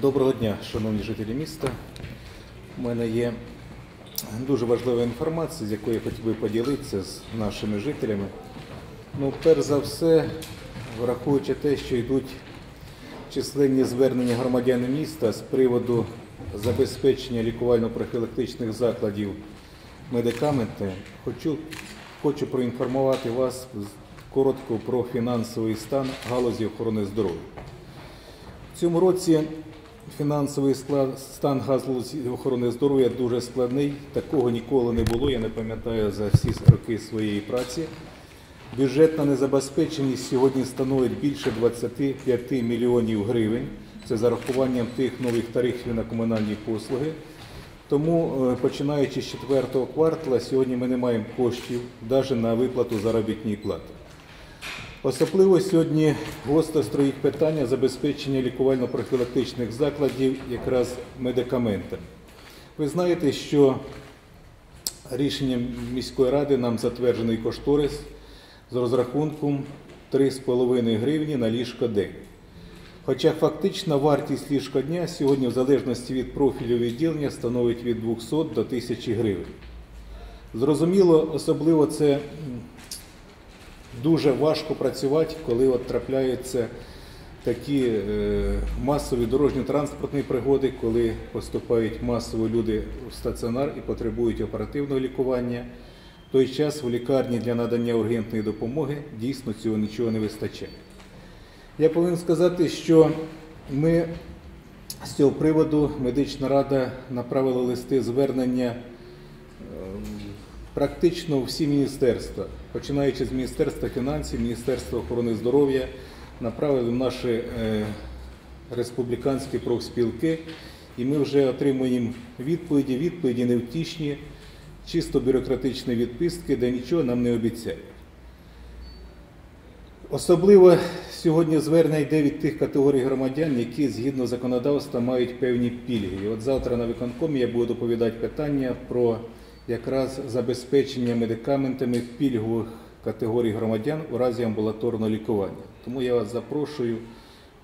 Доброго дня, шановні жителі міста. У мене є дуже важлива інформація, з якою я хотів би поділитися з нашими жителями. Ну, перш за все, враховуючи те, що йдуть численні звернення громадян міста з приводу забезпечення лікувально-профілактичних закладів медикаменти, хочу, хочу проінформувати вас коротко про фінансовий стан галузі охорони здоров'я. В цьому році фінансовий склад, стан галузі охорони здоров'я дуже складний. Такого ніколи не було, я не пам'ятаю за всі роки своєї праці. Бюджетна незабезпеченість сьогодні становить більше 25 мільйонів гривень. Це за рахуванням тих нових тарифів на комунальні послуги. Тому, е, починаючи з четвертого квартала, сьогодні ми не маємо коштів навіть на виплату заробітної плати. Особливо сьогодні гостро стоїть питання забезпечення лікувально-профілактичних закладів якраз медикаментами. Ви знаєте, що рішенням міської ради нам затверджений кошторис з розрахунком 3,5 гривні на ліжко день. Хоча фактична вартість ліжка дня сьогодні, в залежності від профілю відділення, становить від 200 до 1000 гривень. Зрозуміло, особливо це дуже важко працювати, коли от трапляються такі е, масові дорожньо-транспортні пригоди, коли поступають масово люди в стаціонар і потребують оперативного лікування. В той час в лікарні для надання ургентної допомоги дійсно цього нічого не вистачає. Я повинен сказати, що ми з цього приводу медична рада направила листи звернення е, практично всі міністерства, починаючи з Міністерства фінансів, Міністерства охорони здоров'я, направили в наші е, республіканські профспілки, і ми вже отримуємо відповіді, відповіді невтішні, чисто бюрократичні відписки, де нічого нам не обіцяють. Особливо сьогодні звернення йде від тих категорій громадян, які згідно законодавства мають певні пільги. І от завтра на виконкомі я буду доповідати питання про якраз забезпечення медикаментами пільгових категорій громадян у разі амбулаторного лікування. Тому я вас запрошую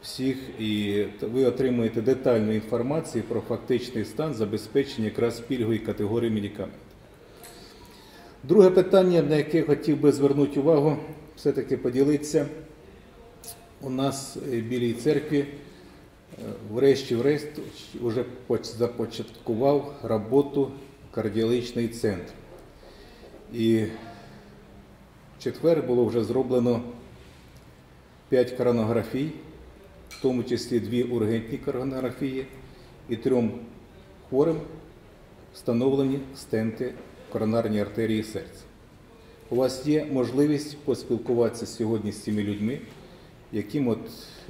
всіх і ви отримуєте детальну інформацію про фактичний стан забезпечення якраз пільгової категорії медикаментів. Друге питання, на яке хотів би звернути увагу, все-таки поділитися. У нас е, в Білій церкві, е, врешті-врешт, вже започаткував роботу кардіологічний центр. І в четвер було вже зроблено 5 коронографій, в тому числі дві ургентні коронографії, і трьом хворим встановлені стенти коронарної артерії серця. У вас є можливість поспілкуватися сьогодні з цими людьми, яким, от,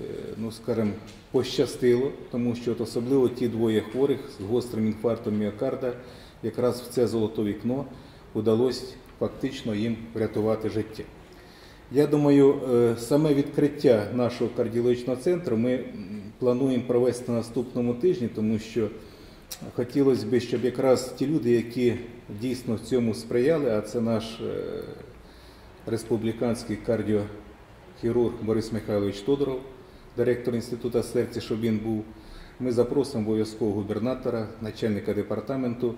е, ну скажімо, пощастило, тому що от особливо ті двоє хворих з гострим інфарктом міокарда, якраз в це золоте вікно вдалося фактично їм врятувати життя. Я думаю, е, саме відкриття нашого кардіологічного центру ми плануємо провести на наступному тижні, тому що хотілося б, щоб якраз ті люди, які дійсно в цьому сприяли, а це наш е, республіканський кардіохірург Борис Михайлович Тодоров, директор Інституту серця, щоб він був. Ми запросимо обов'язково губернатора, начальника департаменту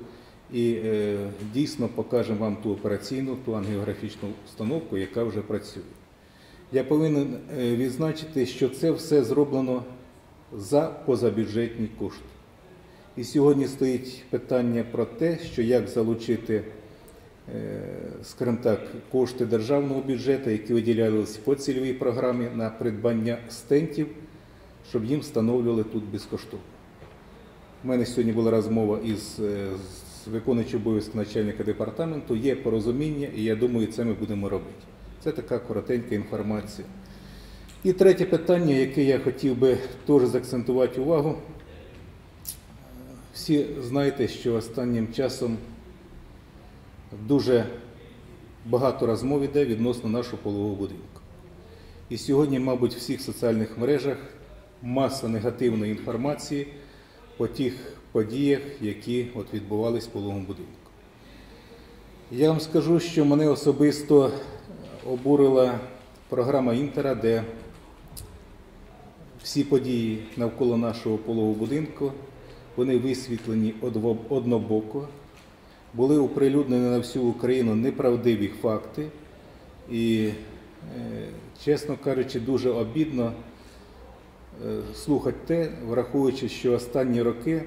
і е, дійсно покажемо вам ту операційну, ту ангіографічну установку, яка вже працює. Я повинен е, відзначити, що це все зроблено за позабюджетні кошти. І сьогодні стоїть питання про те, що як залучити, е, скажімо так, кошти державного бюджету, які виділялися по цільовій програмі на придбання стентів, щоб їм встановлювали тут безкоштовно. У мене сьогодні була розмова із з обов'язки начальника департаменту. Є порозуміння, і я думаю, це ми будемо робити. Це така коротенька інформація. І третє питання, яке я хотів би теж заакцентувати увагу. Всі знаєте, що останнім часом дуже багато розмов іде відносно нашого полового будинку. І сьогодні, мабуть, в всіх соціальних мережах маса негативної інформації по тих подіях, які от відбувалися в половому будинку. Я вам скажу, що мене особисто обурила програма Інтера, де всі події навколо нашого пологового будинку, вони висвітлені однобоко, були оприлюднені на всю Україну неправдиві факти. І, е, чесно кажучи, дуже обідно е, слухати те, враховуючи, що останні роки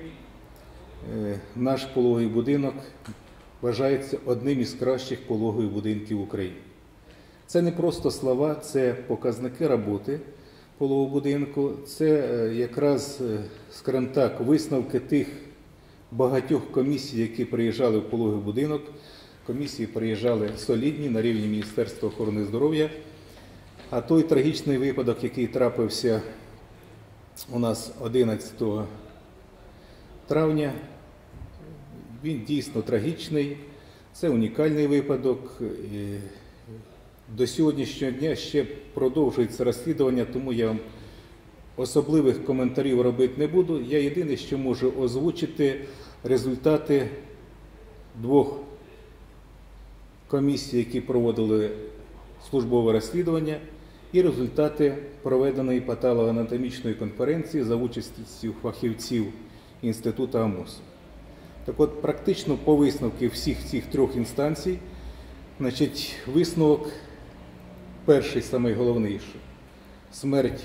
наш пологовий будинок вважається одним із кращих пологових будинків України. Це не просто слова, це показники роботи пологового будинку, це е, якраз, е, скажімо так, висновки тих багатьох комісій, які приїжджали в пологовий будинок. Комісії приїжджали солідні на рівні Міністерства охорони здоров'я. А той трагічний випадок, який трапився у нас 11 травня, він дійсно трагічний. Це унікальний випадок. До сьогоднішнього дня ще продовжується розслідування, тому я вам особливих коментарів робити не буду. Я єдине, що можу озвучити результати двох комісій, які проводили службове розслідування, і результати проведеної патологоанатомічної конференції за участю фахівців Інституту АМОС. Так от, практично по висновки всіх цих трьох інстанцій, значить, висновок перший, самий головний, смерть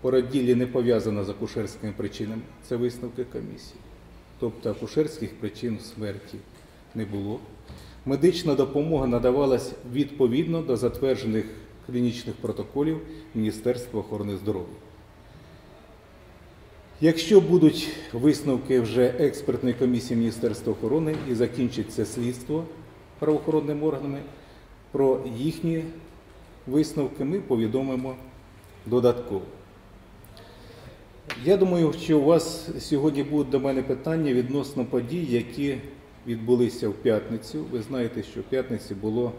по роділі не пов'язана з акушерськими причинами. Це висновки комісії. Тобто акушерських причин смерті не було. Медична допомога надавалась відповідно до затверджених клінічних протоколів Міністерства охорони здоров'я. Якщо будуть висновки вже експертної комісії Міністерства охорони і закінчиться слідство правоохоронними органами, про їхні висновки ми повідомимо додатково. Я думаю, що у вас сьогодні будуть до мене питання відносно подій, які відбулися в п'ятницю. Ви знаєте, що в п'ятниці було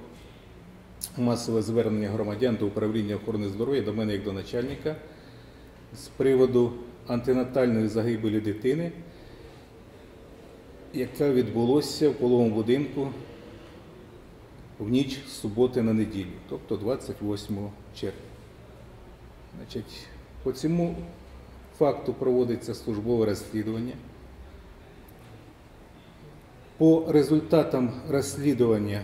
масове звернення громадян до управління охорони здоров'я до мене як до начальника з приводу антинатальної загибелі дитини, яка відбулася в половому будинку в ніч суботи на неділю, тобто 28 червня. Значить, по цьому факту проводиться службове розслідування. По результатам розслідування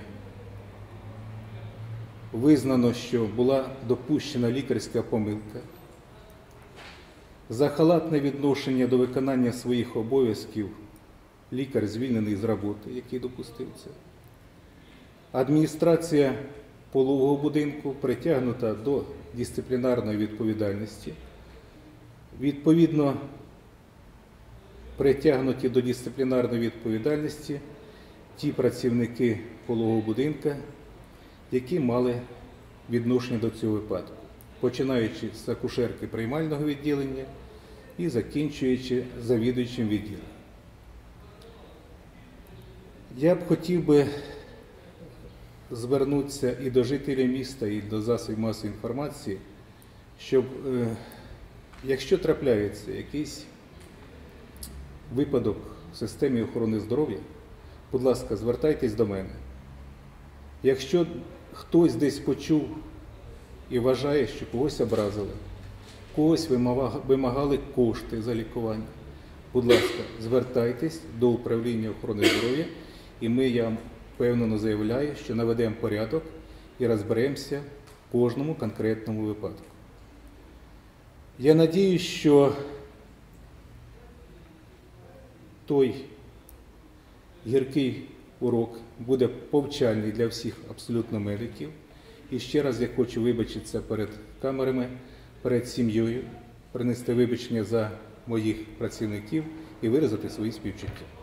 визнано, що була допущена лікарська помилка. За халатне відношення до виконання своїх обов'язків лікар звільнений з роботи, який допустив це. Адміністрація пологового будинку притягнута до дисциплінарної відповідальності. Відповідно, притягнуті до дисциплінарної відповідальності ті працівники пологового будинка, які мали відношення до цього випадку, починаючи з акушерки приймального відділення і закінчуючи завідуючим відділом. Я б хотів би звернутися і до жителів міста, і до засобів масової інформації, щоб, е, якщо трапляється якийсь випадок в системі охорони здоров'я, будь ласка, звертайтесь до мене. Якщо хтось десь почув і вважає, що когось образили, когось вимагали кошти за лікування, будь ласка, звертайтесь до управління охорони здоров'я, і ми я впевнено заявляю, що наведемо порядок і розберемося в кожному конкретному випадку. Я надіюсь, що той гіркий урок буде повчальний для всіх абсолютно медиків. І ще раз я хочу вибачитися перед камерами, перед сім'єю, принести вибачення за моїх працівників і виразити свої співчуття.